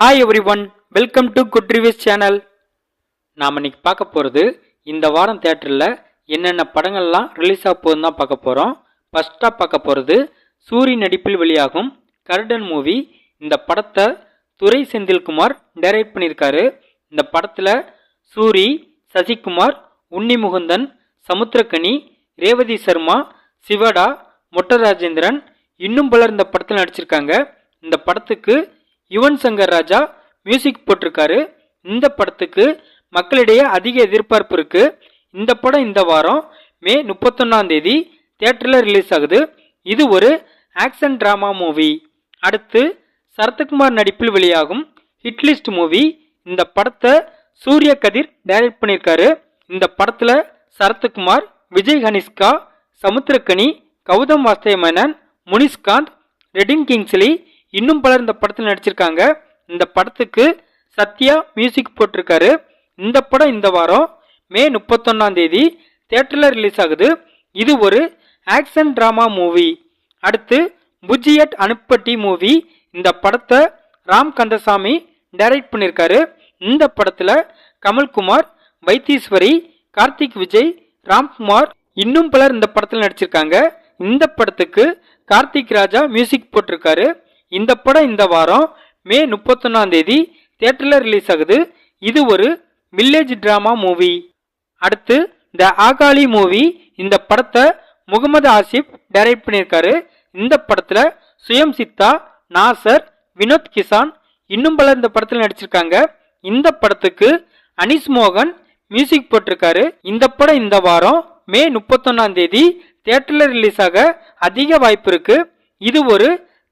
Hi everyone welcome to good reviews channel நாம் இன்னைக்கு பார்க்க போகிறது இந்த வாரம் தேட்டரில் என்னென்ன படங்கள்லாம் ரிலீஸ் ஆக போகுதுன்னு தான் பார்க்க போகிறோம் ஃபஸ்ட்டாக பார்க்க போகிறது சூரி நடிப்பில் வெளியாகும் கருடன் மூவி இந்த படத்தை துரை செந்தில்குமார் டைரக்ட் பண்ணியிருக்காரு. இந்த படத்தில் சூரி சசிகுமார் உன்னி முகுந்தன் சமுத்திரக்கனி ரேவதி சர்மா சிவடா மொட்டராஜேந்திரன் இன்னும் பலர் இந்த படத்தில் நடிச்சிருக்காங்க. இந்த படத்துக்கு யுவன் சங்கர் ராஜா மியூசிக் போட்டிருக்காரு. இந்த படத்துக்கு மக்களிடையே அதிக எதிர்பார்ப்பு இருக்கு. இந்த படம் இந்த வாரம் மே முப்பத்தொன்னாம் தேதி தியேட்டரில் ரிலீஸ் ஆகுது. இது ஒரு ஆக்ஷன் ட்ராமா மூவி அடுத்து சரத்குமார் நடிப்பில் வெளியாகும் ஹிட்லிஸ்ட் மூவி இந்த படத்தை சூரிய கதிர் டைரக்ட் பண்ணியிருக்காரு. இந்த படத்தில் சரத்குமார் விஜய் ஹனிஷ்கா சமுத்திரக்கனி கௌதம் வாஸ்தவ மேனன் முனிஷ்காந்த் ரெடின் கிங்ஸ்லி இன்னும் பலர் இந்த படத்தில் நடிச்சிருக்காங்க. இந்த படத்துக்கு சத்யா மியூசிக் போட்டிருக்காரு. இந்த படம் இந்த வாரம் மே முப்பத்தொன்னாம் தேதி தேட்டரில் ரிலீஸ் ஆகுது. இது ஒரு ஆக்ஷன் ட்ராமா மூவி அடுத்து புஜியட் அனுப்பட்டி மூவி இந்த படத்தை ராம் கந்தசாமி டைரக்ட் பண்ணியிருக்காரு இந்த படத்தில் கமல்குமார் வைத்தீஸ்வரி கார்த்திக் விஜய் ராம்குமார் இன்னும் பலர் இந்த படத்தில் நடிச்சிருக்காங்க. இந்த படத்துக்கு கார்த்திக் ராஜா மியூசிக் போட்டிருக்காரு. இந்த படம் இந்த வாரம் மே முப்பத்தொன்னாம் தேதி தேட்டரில் ரிலீஸ் ஆகுது. இது ஒரு வில்லேஜ் டிராமா மூவி அடுத்து த ஆகாலி மூவி இந்த படத்தை முகமது ஆசிப் டைரக்ட் பண்ணியிருக்காரு. இந்த படத்தில் சுயம் சித்தா நாசர் வினோத் கிசான் இன்னும் பலர் இந்த படத்தில் நடிச்சிருக்காங்க. இந்த படத்துக்கு அனிஸ் மோகன் மியூசிக் போட்டிருக்காரு. இந்த படம் இந்த வாரம் மே முப்பத்தொன்னாம் தேதி தேட்டரில் ரிலீஸ் ஆக அதிக வாய்ப்பு இருக்கு. இது ஒரு